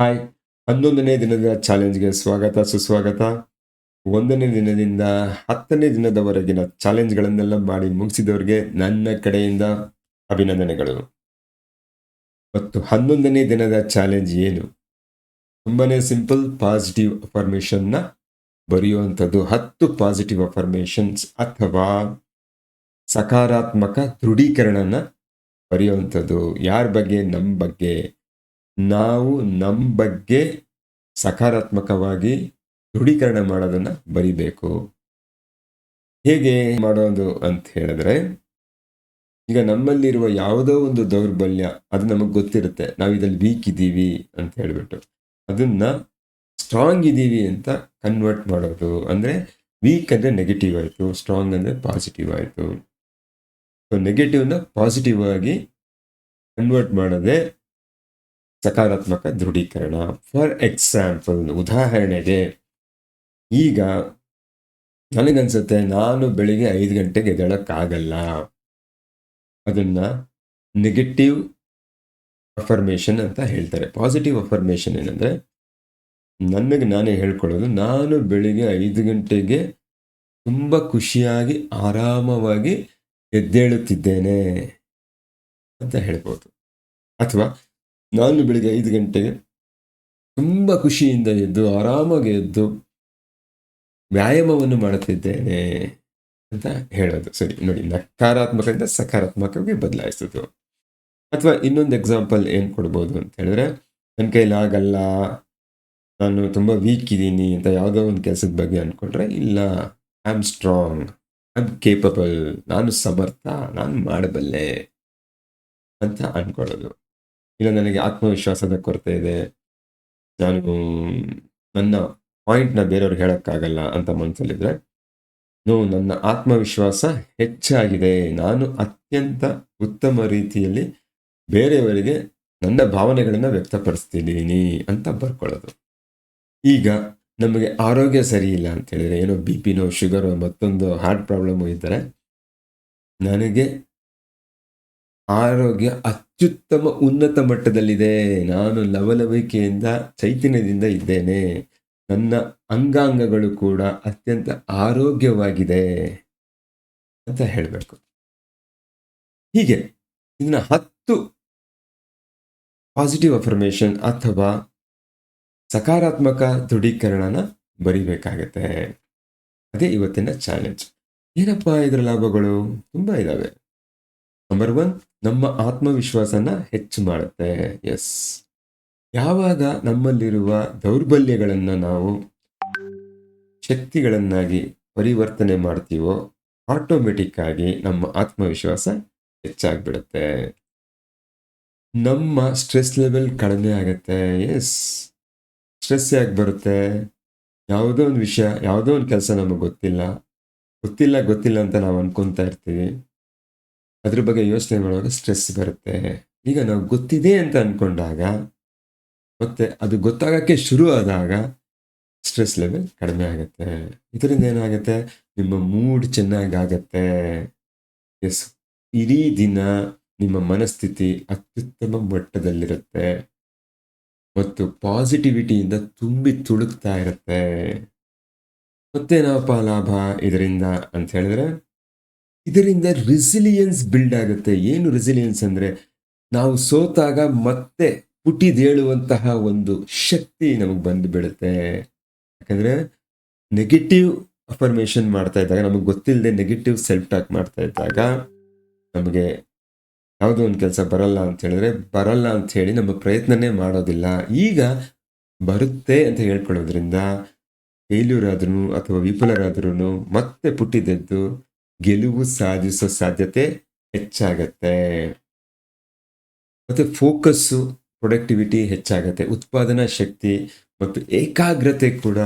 Hi. ಹನ್ನೊಂದನೇ ದಿನದ ಚಾಲೆಂಜ್ಗೆ ಸ್ವಾಗತ, ಸುಸ್ವಾಗತ. ಒಂದನೇ ದಿನದಿಂದ ಹತ್ತನೇ ದಿನದವರೆಗಿನ ಚಾಲೆಂಜ್ಗಳನ್ನೆಲ್ಲ ಮಾಡಿ ಮುಗಿಸಿದವರಿಗೆ ನನ್ನ ಕಡೆಯಿಂದ ಅಭಿನಂದನೆಗಳು. ಮತ್ತು ಹನ್ನೊಂದನೇ ದಿನದ ಚಾಲೆಂಜ್ ಏನು? ತುಂಬಾ ಸಿಂಪಲ್ ಪಾಸಿಟಿವ್ ಅಫರ್ಮೇಷನ್ನ ಬರೆಯುವಂಥದ್ದು ಹತ್ತು ಪಾಸಿಟಿವ್ ಅಫರ್ಮೇಷನ್ಸ್ ಅಥವಾ ಸಕಾರಾತ್ಮಕ ದೃಢೀಕರಣನ ಬರೆಯುವಂಥದ್ದು. ಯಾರ ಬಗ್ಗೆ? ನಮ್ಮ ಬಗ್ಗೆ. ನಾವು ನಮ್ಮ ಬಗ್ಗೆ ಸಕಾರಾತ್ಮಕವಾಗಿ ದೃಢೀಕರಣ ಮಾಡೋದನ್ನು ಬರಿಬೇಕು. ಹೇಗೆ ಮಾಡೋದು ಅಂತ ಹೇಳಿದ್ರೆ, ಈಗ ನಮ್ಮಲ್ಲಿರುವ ಯಾವುದೋ ಒಂದು ದೌರ್ಬಲ್ಯ ಅದು ನಮಗೆ ಗೊತ್ತಿರುತ್ತೆ. ನಾವು ಇದರಲ್ಲಿ ವೀಕ್ ಇದ್ದೀವಿ ಅಂತ ಹೇಳಿಬಿಟ್ಟು. ಅದನ್ನ ಸ್ಟ್ರಾಂಗ್ ಇದ್ದೀವಿ ಅಂತ ಕನ್ವರ್ಟ್ ಮಾಡೋದು. ಅಂದರೆ ವೀಕ್ ಅಂದರೆ ನೆಗೆಟಿವ್ ಆಯಿತು ಸ್ಟ್ರಾಂಗ್ ಅಂದರೆ ಪಾಸಿಟಿವ್ ಆಯಿತು. ಸೊ ನೆಗೆಟಿವ್ನ ಪಾಸಿಟಿವ್ ಆಗಿ ಕನ್ವರ್ಟ್ ಮಾಡೋದೇ ಸಕಾರಾತ್ಮಕ ದೃಢೀಕರಣ. ಫಾರ್ ಎಕ್ಸಾಂಪಲ್ ಉದಾಹರಣೆಗೆ, ಈಗ ನನಗನ್ಸುತ್ತೆ, ನಾನು ಬೆಳಿಗ್ಗೆ ಐದು ಗಂಟೆಗೆ ಎದ್ದೇಳೋಕ್ಕಾಗಲ್ಲ. ಅದನ್ನ ನೆಗೆಟಿವ್ ಅಫರ್ಮೇಷನ್ ಅಂತ ಹೇಳ್ತಾರೆ. ಪಾಸಿಟಿವ್ ಅಫರ್ಮೇಷನ್ ಏನಂದ್ರೆ, ನನಗೆ ನಾನೇ ಹೇಳ್ಕೊಳ್ಳೋದು, ನಾನು ಬೆಳಿಗ್ಗೆ ಐದು ಗಂಟೆಗೆ ತುಂಬ ಖುಷಿಯಾಗಿ, ಆರಾಮವಾಗಿ ಎದ್ದೇಳುತ್ತಿದ್ದೇನೆ ಅಂತ ಹೇಳ್ಬೋದು. ಅಥವಾ ನಾನು ಬೆಳಿಗ್ಗೆ ಐದು ಗಂಟೆಗೆ ತುಂಬ ಖುಷಿಯಿಂದ ಎದ್ದು, ಆರಾಮಾಗಿ ಎದ್ದು ವ್ಯಾಯಾಮವನ್ನು ಮಾಡುತ್ತಿದ್ದೇನೆ ಅಂತ ಹೇಳೋದು. ಸರಿ, ನೋಡಿ, ನಕಾರಾತ್ಮಕದಿಂದ ಸಕಾರಾತ್ಮಕವಾಗಿ ಬದಲಾಯಿಸೋದು. ಅಥವಾ ಇನ್ನೊಂದು ಎಕ್ಸಾಂಪಲ್ ಏನು ಕೊಡ್ಬೋದು ಅಂತ ಹೇಳಿದ್ರೆ, ನನ್ನ ಕೈಲಾಗಲ್ಲ ನಾನು ತುಂಬ ವೀಕ್ ಇದ್ದೀನಿ ಅಂತ ಯಾವುದೋ ಒಂದು ಕೆಲಸದ ಬಗ್ಗೆ ಅಂದ್ಕೊಂಡ್ರೆ ಇಲ್ಲ I am strong I am capable ನಾನು ಸಮರ್ಥ, ನಾನು ಮಾಡಬಲ್ಲೆ ಅಂತ ಅಂದ್ಕೊಳ್ಳೋದು ಇಲ್ಲ ನನಗೆ ಆತ್ಮವಿಶ್ವಾಸದ ಕೊರತೆ ಇದೆ. ನಾನು ನನ್ನ ಪಾಯಿಂಟ್ನ ಬೇರೆಯವ್ರಿಗೆ ಹೇಳೋಕ್ಕಾಗಲ್ಲ ಅಂತ ಮನಸ್ಸಲ್ಲಿದ್ರೆ ನೋ ನನ್ನ ಆತ್ಮವಿಶ್ವಾಸ ಹೆಚ್ಚಾಗಿದೆ. ನಾನು ಅತ್ಯಂತ ಉತ್ತಮ ರೀತಿಯಲ್ಲಿ ಬೇರೆಯವರಿಗೆ ನನ್ನ ಭಾವನೆಗಳನ್ನು ವ್ಯಕ್ತಪಡಿಸ್ತಿದ್ದೀನಿ ಅಂತ ಬರ್ಕೊಳ್ಳೋದು. ಈಗ ನಮಗೆ ಆರೋಗ್ಯ ಸರಿ ಇಲ್ಲ ಅಂತೇಳಿದರೆ ಏನೋ ಬಿ ಪಿನೋ ಶುಗರೋ ಮತ್ತೊಂದು ಹಾರ್ಟ್ ಪ್ರಾಬ್ಲಮ್ ಇದ್ದರೆ ನನಗೆ ಆರೋಗ್ಯ ಅತ್ಯುತ್ತಮ ಉನ್ನತ ಮಟ್ಟದಲ್ಲಿದೆ. ನಾನು ಲವಲವಿಕೆಯಿಂದ, ಚೈತನ್ಯದಿಂದ ಇದ್ದೇನೆ. ನನ್ನ ಅಂಗಾಂಗಗಳು ಕೂಡ ಅತ್ಯಂತ ಆರೋಗ್ಯವಾಗಿದೆ ಅಂತ ಹೇಳಬೇಕು. ಹೀಗೆ ಇದನ್ನ ಹತ್ತು ಪಾಸಿಟಿವ್ ಅಫರ್ಮೇಷನ್ ಅಥವಾ ಸಕಾರಾತ್ಮಕ ದೃಢೀಕರಣನ ಬರಿಬೇಕಾಗತ್ತೆ. ಅದೇ ಇವತ್ತಿನ ಚಾಲೆಂಜ್ ಏನಪ್ಪ ಇದರ ಲಾಭಗಳು? ತುಂಬ ಇದಾವೆ. ನಂಬರ್ ಒನ್ ನಮ್ಮ ಆತ್ಮವಿಶ್ವಾಸನ ಹೆಚ್ಚು ಮಾಡುತ್ತೆ. ಎಸ್ ಯಾವಾಗ ನಮ್ಮಲ್ಲಿರುವ ದೌರ್ಬಲ್ಯಗಳನ್ನು ನಾವು ಶಕ್ತಿಗಳನ್ನಾಗಿ ಪರಿವರ್ತನೆ ಮಾಡ್ತೀವೋ ಆಟೋಮೆಟಿಕ್ ಆಗಿ ನಮ್ಮ ಆತ್ಮವಿಶ್ವಾಸ ಹೆಚ್ಚಾಗ್ಬಿಡುತ್ತೆ. ನಮ್ಮ ಸ್ಟ್ರೆಸ್ ಲೆವೆಲ್ ಕಡಿಮೆ ಆಗುತ್ತೆ. ಎಸ್ ಸ್ಟ್ರೆಸ್ ಯಾಕೆ ಬರುತ್ತೆ? ಯಾವುದೋ ಒಂದು ವಿಷಯ, ಯಾವುದೋ ಒಂದು ಕೆಲಸ ನಮಗೆ ಗೊತ್ತಿಲ್ಲ. ಗೊತ್ತಿಲ್ಲ ಗೊತ್ತಿಲ್ಲ ಅಂತ ನಾವು ಅನ್ಕೊತಾ ಇರ್ತೀವಿ. ಅದ್ರ ಬಗ್ಗೆ ಯೋಚನೆ ಮಾಡುವಾಗ ಸ್ಟ್ರೆಸ್ ಬರುತ್ತೆ. ಈಗ ನಾವು ಗೊತ್ತಿದೆ ಅಂತ ಅನ್ಕೊಂಡಾಗ ಮತ್ತೆ ಅದು ಗೊತ್ತಾಗಕ್ಕೆ ಶುರು ಆದಾಗ ಸ್ಟ್ರೆಸ್ ಲೆವೆಲ್ ಕಡಿಮೆ ಆಗುತ್ತೆ. ಇದರಿಂದ ಏನಾಗುತ್ತೆ? ನಿಮ್ಮ ಮೂಡ್ ಚೆನ್ನಾಗಾಗತ್ತೆ. ಎಸ್ ಇಡೀ ದಿನ ನಿಮ್ಮ ಮನಸ್ಥಿತಿ ಅತ್ಯುತ್ತಮ ಮಟ್ಟದಲ್ಲಿರುತ್ತೆ. ಮತ್ತು ಪಾಸಿಟಿವಿಟಿಯಿಂದ ತುಂಬಿ ತುಳುಕ್ತಾ ಇರುತ್ತೆ. ಮತ್ತೇನಪ್ಪ ಲಾಭ ಇದರಿಂದ ಅಂತ ಹೇಳಿದ್ರೆ ಇದರಿಂದ ರೆಸಿಲಿಯನ್ಸ್ ಬಿಲ್ಡ್ ಆಗುತ್ತೆ. ಏನು ರೆಸಿಲಿಯನ್ಸ್ ಅಂದರೆ? ನಾವು ಸೋತಾಗ ಮತ್ತೆ ಪುಟಿದೇಳುವಂತಹ ಒಂದು ಶಕ್ತಿ ನಮಗೆ ಬಂದು ಬಿಡುತ್ತೆ ಯಾಕಂದರೆ ನೆಗೆಟಿವ್ ಅಫರ್ಮೇಷನ್ ಮಾಡ್ತಾ ಇದ್ದಾಗ, ನಮಗೆ ಗೊತ್ತಿಲ್ಲದೆ ನೆಗೆಟಿವ್ ಸೆಲ್ಫ್ ಟಾಕ್ ಮಾಡ್ತಾ ಇದ್ದಾಗ, ನಮಗೆ ಯಾವುದೋ ಒಂದು ಕೆಲಸ ಬರಲ್ಲ ಅಂತ ಹೇಳಿದ್ರೆ, ಬರಲ್ಲ ಅಂತ ಹೇಳಿ ನಮ್ಮ ಪ್ರಯತ್ನನೇ ಮಾಡೋದಿಲ್ಲ. ಈಗ ಬರುತ್ತೆ ಅಂತ ಹೇಳ್ಕೊಳ್ಳೋದ್ರಿಂದ ಫೇಲ್ಯೂರ್ ಆದ್ರೂ ಅಥವಾ ವಿಫಲರಾದ್ರೂ ಮತ್ತೆ ಪುಟ್ಟಿದೆದ್ದು ಗೆಲುವು ಸಾಧಿಸೋ ಸಾಧ್ಯತೆ ಹೆಚ್ಚಾಗತ್ತೆ. ಮತ್ತು ಫೋಕಸ್ಸು, ಪ್ರೊಡಕ್ಟಿವಿಟಿ ಹೆಚ್ಚಾಗತ್ತೆ. ಉತ್ಪಾದನಾ ಶಕ್ತಿ ಮತ್ತು ಏಕಾಗ್ರತೆ ಕೂಡ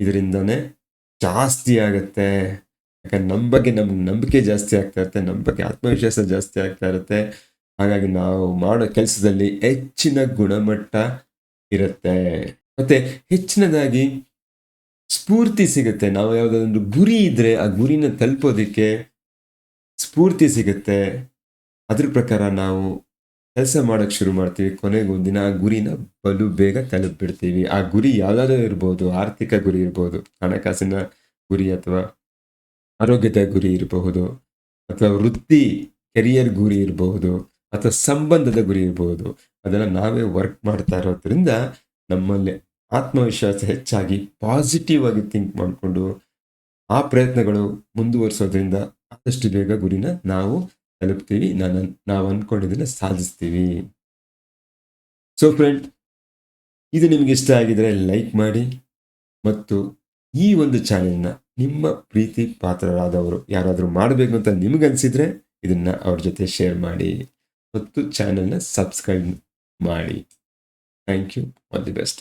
ಇದರಿಂದನೇ ಜಾಸ್ತಿ ಆಗತ್ತೆ. ಯಾಕಂದ್ರೆ ನಮ್ಮ ಬಗ್ಗೆ ನಮ್ಗೆ ನಂಬಿಕೆ ಜಾಸ್ತಿ ಆಗ್ತಾ ಇರುತ್ತೆ, ನಮ್ಮ ಬಗ್ಗೆ ಆತ್ಮವಿಶ್ವಾಸ ಜಾಸ್ತಿ ಆಗ್ತಾ ಇರುತ್ತೆ. ಹಾಗಾಗಿ ನಾವು ಮಾಡೋ ಕೆಲಸದಲ್ಲಿ ಹೆಚ್ಚಿನ ಗುಣಮಟ್ಟ ಇರುತ್ತೆ. ಮತ್ತೆ ಹೆಚ್ಚಿನದಾಗಿ ಸ್ಫೂರ್ತಿ ಸಿಗುತ್ತೆ. ನಾವು ಯಾವುದಾದ್ರು ಗುರಿ ಇದ್ರೆ ಆ ಗುರಿನ ತಲುಪೋದಕ್ಕೆ ಸ್ಫೂರ್ತಿ ಸಿಗುತ್ತೆ. ಅದ್ರ ಪ್ರಕಾರ ನಾವು ಕೆಲಸ ಮಾಡೋಕ್ಕೆ ಶುರು ಮಾಡ್ತೀವಿ. ಕೊನೆಗೆ ದಿನ ಆ ಗುರಿನ ಬಲು ಬೇಗ ತಲುಪಿಬಿಡ್ತೀವಿ. ಆ ಗುರಿ ಯಾವುದಾದ್ರೂ ಇರ್ಬೋದು. ಆರ್ಥಿಕ ಗುರಿ ಇರ್ಬೋದು. ಹಣಕಾಸಿನ ಗುರಿ ಅಥವಾ ಆರೋಗ್ಯದ ಗುರಿ ಇರಬಹುದು. ಅಥವಾ ವೃತ್ತಿ, ಕೆರಿಯರ್ ಗುರಿ ಇರಬಹುದು. ಅಥವಾ ಸಂಬಂಧದ ಗುರಿ ಇರಬಹುದು. ಅದನ್ನು ನಾವೇ ವರ್ಕ್ ಮಾಡ್ತಾ ಇರೋದ್ರಿಂದ ನಮ್ಮಲ್ಲಿ ಆತ್ಮವಿಶ್ವಾಸ ಹೆಚ್ಚಾಗಿ ಪಾಸಿಟಿವ್ ಆಗಿ ಥಿಂಕ್ ಮಾಡಿಕೊಂಡು ಆ ಪ್ರಯತ್ನಗಳು ಮುಂದುವರಿಸೋದ್ರಿಂದ ಆದಷ್ಟು ಬೇಗ ಗುರಿನ ನಾವು ತಲುಪ್ತೀವಿ. ನಾನು ನಾವು ಅಂದ್ಕೊಂಡಿದ್ದನ್ನು ಸಾಧಿಸ್ತೀವಿ. ಸೊ ಫ್ರೆಂಡ್ ಇದು ನಿಮಗೆ ಇಷ್ಟ ಆಗಿದ್ರೆ ಲೈಕ್ ಮಾಡಿ ಮತ್ತು ಈ ಒಂದು ಚಾನೆಲ್ನ ನಿಮ್ಮ ಪ್ರೀತಿ ಪಾತ್ರರಾದವರು ಯಾರಾದರೂ ಮಾಡಬೇಕು ಅಂತ ನಿಮಗನ್ಸಿದ್ರೆ ಇದನ್ನು ಅವ್ರ ಜೊತೆ ಶೇರ್ ಮಾಡಿ ಮತ್ತು ಚಾನೆಲ್ನ ಸಬ್ಸ್ಕ್ರೈಬ್ ಮಾಡಿ. Thank you all the best